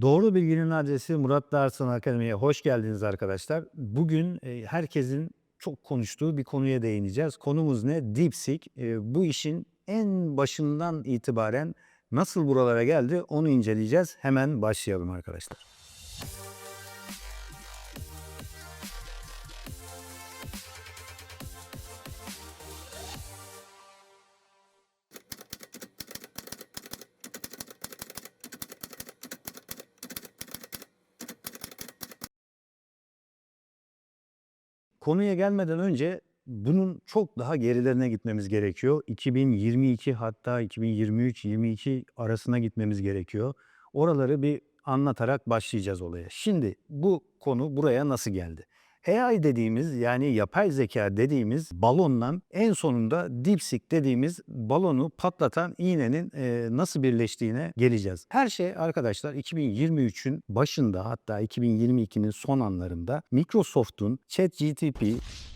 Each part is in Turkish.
Doğru Bilginin adresi Murat Dağarsan Akademi'ye hoş geldiniz arkadaşlar. Bugün e, herkesin çok konuştuğu bir konuya değineceğiz. Konumuz ne? DeepSeek. E, bu işin en başından itibaren nasıl buralara geldi onu inceleyeceğiz. Hemen başlayalım arkadaşlar. Konuya gelmeden önce bunun çok daha gerilerine gitmemiz gerekiyor. 2022 hatta 2023-22 arasına gitmemiz gerekiyor. Oraları bir anlatarak başlayacağız olaya. Şimdi bu konu buraya nasıl geldi? AI dediğimiz yani yapay zeka dediğimiz balonla en sonunda DeepSeek dediğimiz balonu patlatan iğnenin e, nasıl birleştiğine geleceğiz. Her şey arkadaşlar 2023'ün başında hatta 2022'nin son anlarında Microsoft'un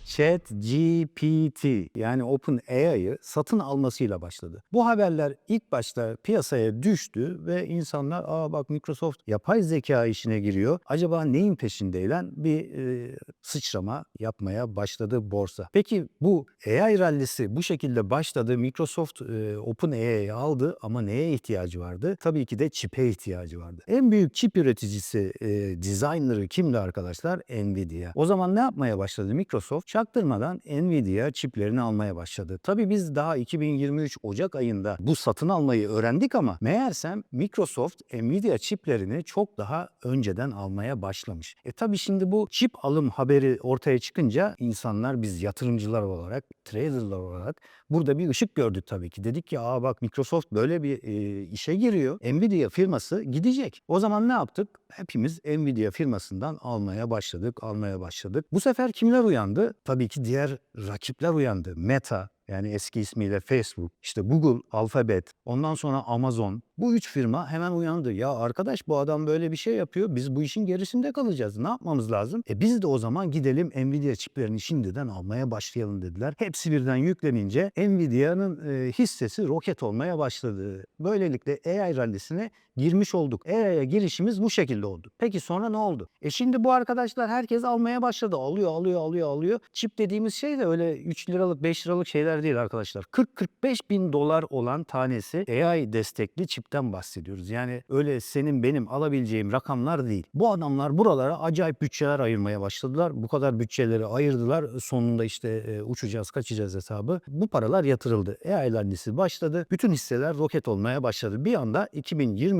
ChatGPT ChatGPT yani OpenAI'yı satın almasıyla başladı. Bu haberler ilk başta piyasaya düştü ve insanlar aa bak Microsoft yapay zeka işine giriyor. Acaba neyin peşindeylen bir e, sıçrama yapmaya başladı borsa. Peki bu AI rallisi bu şekilde başladı. Microsoft e, OpenAI'yi aldı ama neye ihtiyacı vardı? Tabii ki de çipe ihtiyacı vardı. En büyük çip üreticisi, e, designer'ı kimdi arkadaşlar? Nvidia. O zaman ne yapmaya başladı Microsoft? Çaktırmadan Nvidia çiplerini almaya başladı. Tabii biz daha 2023 Ocak ayında bu satın almayı öğrendik ama meğersem Microsoft Nvidia çiplerini çok daha önceden almaya başlamış. E tabii şimdi bu çip alım haberi ortaya çıkınca insanlar biz yatırımcılar olarak, traderlar olarak burada bir ışık gördük tabii ki. Dedik ki aa bak Microsoft böyle bir e, işe giriyor. Nvidia firması gidecek. O zaman ne yaptık? Hepimiz Nvidia firmasından almaya başladık, almaya başladık. Bu sefer kimler uyandı? Tabii ki diğer rakipler uyandı. Meta, yani eski ismiyle Facebook, işte Google, Alphabet, ondan sonra Amazon. Bu üç firma hemen uyandı. Ya arkadaş bu adam böyle bir şey yapıyor. Biz bu işin gerisinde kalacağız. Ne yapmamız lazım? E biz de o zaman gidelim Nvidia çiplerini şimdiden almaya başlayalım dediler. Hepsi birden yüklenince Nvidia'nın e, hissesi roket olmaya başladı. Böylelikle AI rallisine girmiş olduk. AI'ya girişimiz bu şekilde oldu. Peki sonra ne oldu? E şimdi bu arkadaşlar herkes almaya başladı. Alıyor, alıyor, alıyor, alıyor. Çip dediğimiz şey de öyle 3 liralık, 5 liralık şeyler değil arkadaşlar. 40-45 bin dolar olan tanesi AI destekli çipten bahsediyoruz. Yani öyle senin benim alabileceğim rakamlar değil. Bu adamlar buralara acayip bütçeler ayırmaya başladılar. Bu kadar bütçeleri ayırdılar. Sonunda işte e, uçacağız, kaçacağız hesabı. Bu paralar yatırıldı. AI landisi başladı. Bütün hisseler roket olmaya başladı. Bir anda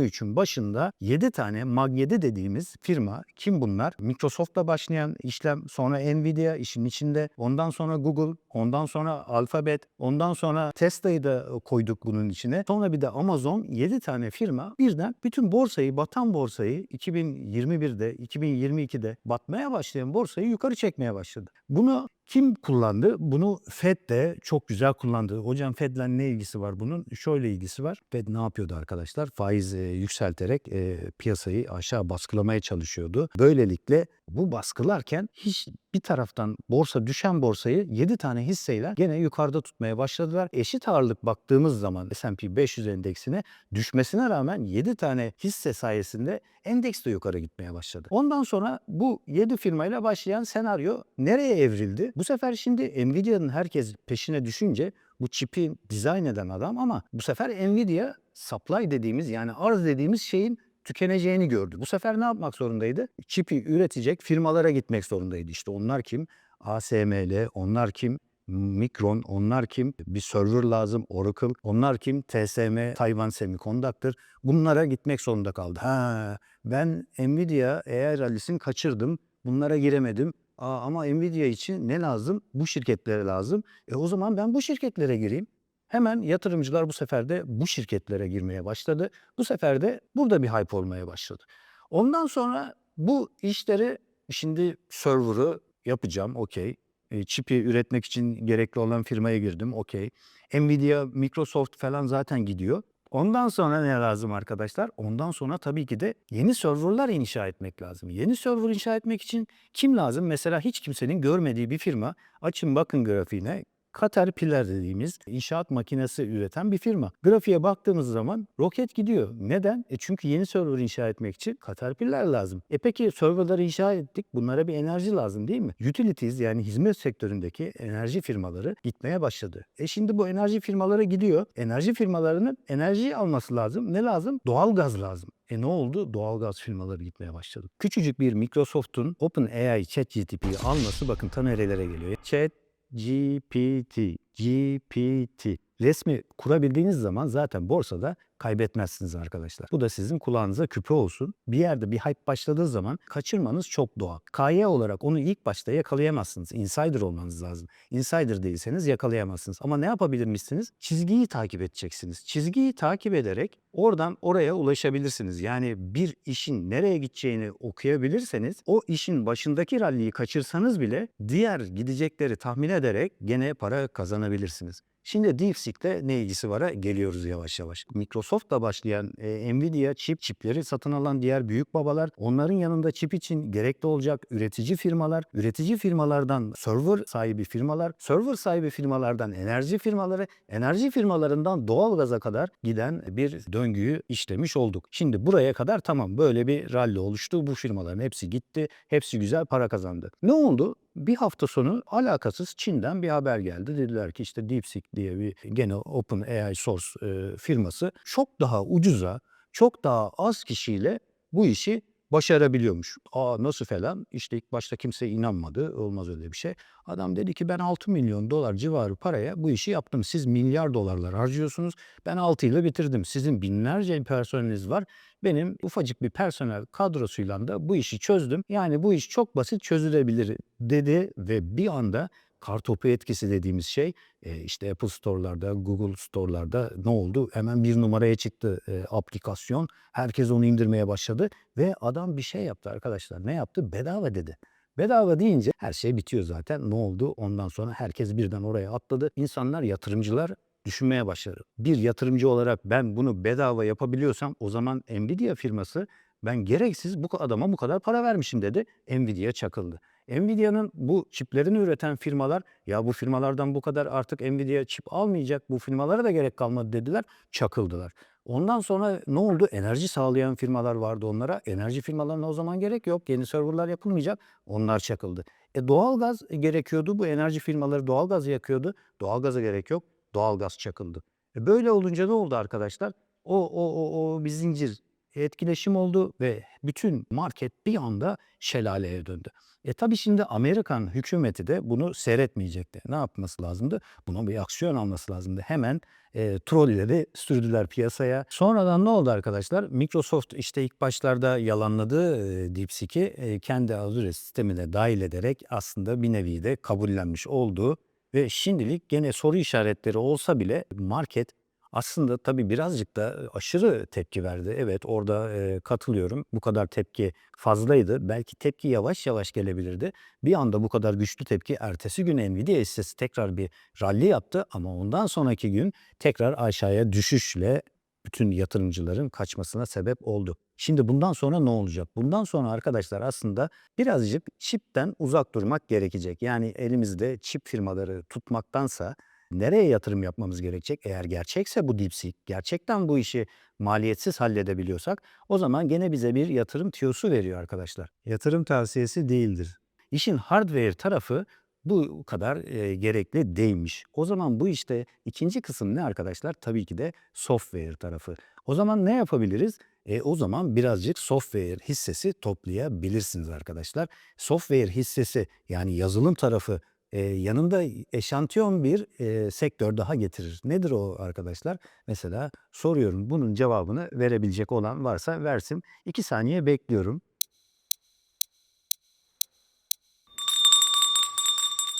2023'ün başında 7 tane Mag 7 dediğimiz firma kim bunlar? Microsoft'la başlayan işlem sonra Nvidia işin içinde. Ondan sonra Google, ondan sonra Alphabet, ondan sonra Tesla'yı da koyduk bunun içine. Sonra bir de Amazon 7 tane firma birden bütün borsayı, batan borsayı 2021'de, 2022'de batmaya başlayan borsayı yukarı çekmeye başladı. Bunu kim kullandı? Bunu Fed de çok güzel kullandı. Hocam Fed'le ne ilgisi var bunun? Şöyle ilgisi var. Fed ne yapıyordu arkadaşlar? Faiz e, yükselterek e, piyasayı aşağı baskılamaya çalışıyordu. Böylelikle bu baskılarken hiç bir taraftan borsa düşen borsayı 7 tane hisseyle gene yukarıda tutmaya başladılar. Eşit ağırlık baktığımız zaman S&P 500 endeksine düşmesine rağmen 7 tane hisse sayesinde endeks de yukarı gitmeye başladı. Ondan sonra bu 7 firmayla başlayan senaryo nereye evrildi? Bu sefer şimdi Nvidia'nın herkes peşine düşünce bu çipi dizayn eden adam ama bu sefer Nvidia supply dediğimiz yani arz dediğimiz şeyin tükeneceğini gördü. Bu sefer ne yapmak zorundaydı? Çipi üretecek firmalara gitmek zorundaydı. İşte onlar kim? ASML, onlar kim? Micron, onlar kim? Bir server lazım, Oracle. Onlar kim? TSM, Taiwan Semiconductor. Bunlara gitmek zorunda kaldı. Ha, ben Nvidia AI rallisini kaçırdım. Bunlara giremedim. Aa, ama Nvidia için ne lazım? Bu şirketlere lazım. E o zaman ben bu şirketlere gireyim. Hemen yatırımcılar bu sefer de bu şirketlere girmeye başladı. Bu sefer de burada bir hype olmaya başladı. Ondan sonra bu işleri şimdi server'ı yapacağım okey. E, çipi üretmek için gerekli olan firmaya girdim okey. Nvidia, Microsoft falan zaten gidiyor. Ondan sonra ne lazım arkadaşlar? Ondan sonra tabii ki de yeni serverlar inşa etmek lazım. Yeni server inşa etmek için kim lazım? Mesela hiç kimsenin görmediği bir firma. Açın bakın grafiğine. Caterpillar dediğimiz inşaat makinesi üreten bir firma. Grafiğe baktığımız zaman roket gidiyor. Neden? E çünkü yeni server inşa etmek için Caterpillar lazım. E peki serverları inşa ettik. Bunlara bir enerji lazım değil mi? Utilities yani hizmet sektöründeki enerji firmaları gitmeye başladı. E şimdi bu enerji firmalara gidiyor. Enerji firmalarının enerjiyi alması lazım. Ne lazım? Doğal gaz lazım. E ne oldu? Doğalgaz firmaları gitmeye başladı. Küçücük bir Microsoft'un OpenAI ChatGPT'yi alması bakın ta nerelere geliyor. Chat GPT, GPT. Resmi kurabildiğiniz zaman zaten borsada kaybetmezsiniz arkadaşlar. Bu da sizin kulağınıza küpe olsun. Bir yerde bir hype başladığı zaman kaçırmanız çok doğal. KY olarak onu ilk başta yakalayamazsınız. Insider olmanız lazım. Insider değilseniz yakalayamazsınız. Ama ne yapabilirmişsiniz? Çizgiyi takip edeceksiniz. Çizgiyi takip ederek oradan oraya ulaşabilirsiniz. Yani bir işin nereye gideceğini okuyabilirseniz o işin başındaki ralliyi kaçırsanız bile diğer gidecekleri tahmin ederek gene para kazanabilirsiniz. Şimdi DeepSeek'le ne ilgisi var? Geliyoruz yavaş yavaş. Microsoft'la başlayan e, Nvidia çip, çipleri satın alan diğer büyük babalar, onların yanında çip için gerekli olacak üretici firmalar, üretici firmalardan server sahibi firmalar, server sahibi firmalardan enerji firmaları, enerji firmalarından doğalgaza kadar giden bir döngüyü işlemiş olduk. Şimdi buraya kadar tamam böyle bir rally oluştu. Bu firmaların hepsi gitti. Hepsi güzel para kazandı. Ne oldu? Bir hafta sonu alakasız Çin'den bir haber geldi. Dediler ki işte DeepSeek diye bir gene OpenAI Source e, firması çok daha ucuza, çok daha az kişiyle bu işi başarabiliyormuş. Aa nasıl falan? İşte ilk başta kimse inanmadı. Olmaz öyle bir şey. Adam dedi ki ben 6 milyon dolar civarı paraya bu işi yaptım. Siz milyar dolarlar harcıyorsunuz. Ben 6 ile bitirdim. Sizin binlerce personeliniz var. Benim ufacık bir personel kadrosuyla da bu işi çözdüm. Yani bu iş çok basit çözülebilir dedi ve bir anda kartopu etkisi dediğimiz şey e, işte Apple Store'larda, Google Store'larda ne oldu? Hemen bir numaraya çıktı e, aplikasyon. Herkes onu indirmeye başladı ve adam bir şey yaptı arkadaşlar. Ne yaptı? Bedava dedi. Bedava deyince her şey bitiyor zaten. Ne oldu? Ondan sonra herkes birden oraya atladı. İnsanlar, yatırımcılar düşünmeye başladı. Bir yatırımcı olarak ben bunu bedava yapabiliyorsam o zaman Nvidia firması ben gereksiz bu adama bu kadar para vermişim dedi. Nvidia çakıldı. Nvidia'nın bu çiplerini üreten firmalar ya bu firmalardan bu kadar artık Nvidia çip almayacak bu firmalara da gerek kalmadı dediler çakıldılar. Ondan sonra ne oldu? Enerji sağlayan firmalar vardı onlara. Enerji firmalarına o zaman gerek yok. Yeni serverlar yapılmayacak. Onlar çakıldı. E doğalgaz gerekiyordu. Bu enerji firmaları doğalgaz yakıyordu. Doğalgaza gerek yok. Doğalgaz çakıldı. E böyle olunca ne oldu arkadaşlar? O, o, o, o bir zincir etkileşim oldu ve bütün market bir anda şelaleye döndü. E tabi şimdi Amerikan hükümeti de bunu seyretmeyecekti. Ne yapması lazımdı? Buna bir aksiyon alması lazımdı. Hemen e, trolleri sürdüler piyasaya. Sonradan ne oldu arkadaşlar? Microsoft işte ilk başlarda yalanladığı e, DeepSeek'i e, kendi Azure sistemine dahil ederek aslında bir nevi de kabullenmiş oldu. Ve şimdilik gene soru işaretleri olsa bile market aslında tabii birazcık da aşırı tepki verdi. Evet orada e, katılıyorum. Bu kadar tepki fazlaydı. Belki tepki yavaş yavaş gelebilirdi. Bir anda bu kadar güçlü tepki ertesi gün Nvidia hissesi tekrar bir rally yaptı ama ondan sonraki gün tekrar aşağıya düşüşle bütün yatırımcıların kaçmasına sebep oldu. Şimdi bundan sonra ne olacak? Bundan sonra arkadaşlar aslında birazcık çipten uzak durmak gerekecek. Yani elimizde çip firmaları tutmaktansa nereye yatırım yapmamız gerekecek? Eğer gerçekse bu DeepSeek, gerçekten bu işi maliyetsiz halledebiliyorsak o zaman gene bize bir yatırım tiyosu veriyor arkadaşlar. Yatırım tavsiyesi değildir. İşin hardware tarafı bu kadar e, gerekli değilmiş. O zaman bu işte ikinci kısım ne arkadaşlar? Tabii ki de software tarafı. O zaman ne yapabiliriz? E, o zaman birazcık software hissesi toplayabilirsiniz arkadaşlar. Software hissesi yani yazılım tarafı e, yanında eşantiyon bir e, sektör daha getirir. Nedir o arkadaşlar? Mesela soruyorum bunun cevabını verebilecek olan varsa versin. 2 saniye bekliyorum.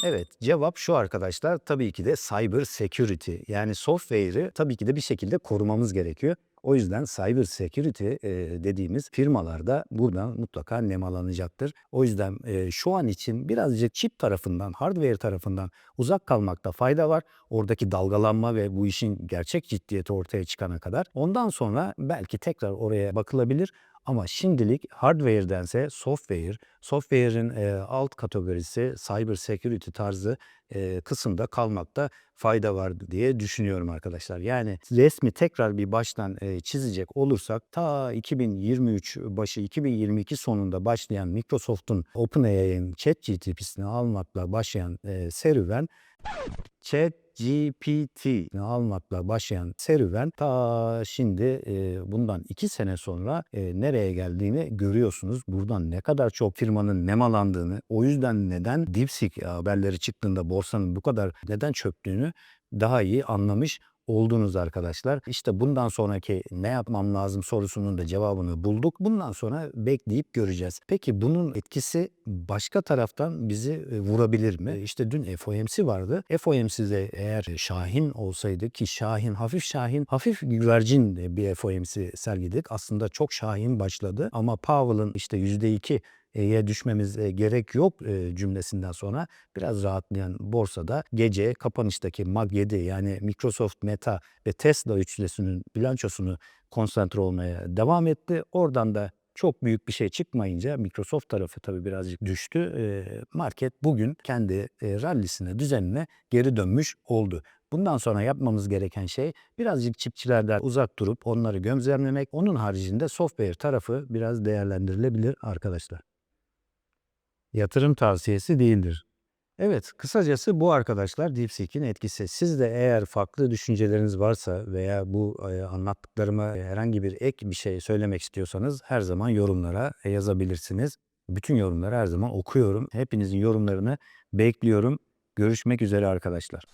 Evet cevap şu arkadaşlar tabii ki de cyber security yani software'ı tabii ki de bir şekilde korumamız gerekiyor. O yüzden cyber security dediğimiz firmalarda buradan mutlaka nemalanacaktır. O yüzden şu an için birazcık çip tarafından, hardware tarafından uzak kalmakta fayda var. Oradaki dalgalanma ve bu işin gerçek ciddiyeti ortaya çıkana kadar. Ondan sonra belki tekrar oraya bakılabilir. Ama şimdilik hardware'dense software, software'in e, alt kategorisi cyber security tarzı e, kısımda kalmakta fayda var diye düşünüyorum arkadaşlar. Yani resmi tekrar bir baştan e, çizecek olursak ta 2023 başı 2022 sonunda başlayan Microsoft'un OpenAI'nin ChatGPT'sini almakla başlayan e, serüven ChatGPT'ni almakla başlayan serüven ta şimdi bundan iki sene sonra nereye geldiğini görüyorsunuz. Buradan ne kadar çok firmanın nemalandığını, o yüzden neden DeepSeek haberleri çıktığında borsanın bu kadar neden çöktüğünü daha iyi anlamış oldunuz arkadaşlar. İşte bundan sonraki ne yapmam lazım sorusunun da cevabını bulduk. Bundan sonra bekleyip göreceğiz. Peki bunun etkisi başka taraftan bizi e, vurabilir mi? İşte dün FOMC vardı. FOMC'de eğer Şahin olsaydı ki Şahin hafif Şahin hafif güvercin bir FOMC sergiledik. Aslında çok Şahin başladı ama Powell'ın işte %2 ye düşmemiz gerek yok cümlesinden sonra biraz rahatlayan borsada gece kapanıştaki Mag7 yani Microsoft, Meta ve Tesla üçlüsünün bilançosunu konsantre olmaya devam etti. Oradan da çok büyük bir şey çıkmayınca Microsoft tarafı tabii birazcık düştü. Market bugün kendi rallisine, düzenine geri dönmüş oldu. Bundan sonra yapmamız gereken şey birazcık çiftçilerden uzak durup onları gözlemlemek. Onun haricinde software tarafı biraz değerlendirilebilir arkadaşlar yatırım tavsiyesi değildir. Evet, kısacası bu arkadaşlar DeepSeek'in etkisi. Siz de eğer farklı düşünceleriniz varsa veya bu e, anlattıklarıma herhangi bir ek bir şey söylemek istiyorsanız her zaman yorumlara yazabilirsiniz. Bütün yorumları her zaman okuyorum. Hepinizin yorumlarını bekliyorum. Görüşmek üzere arkadaşlar.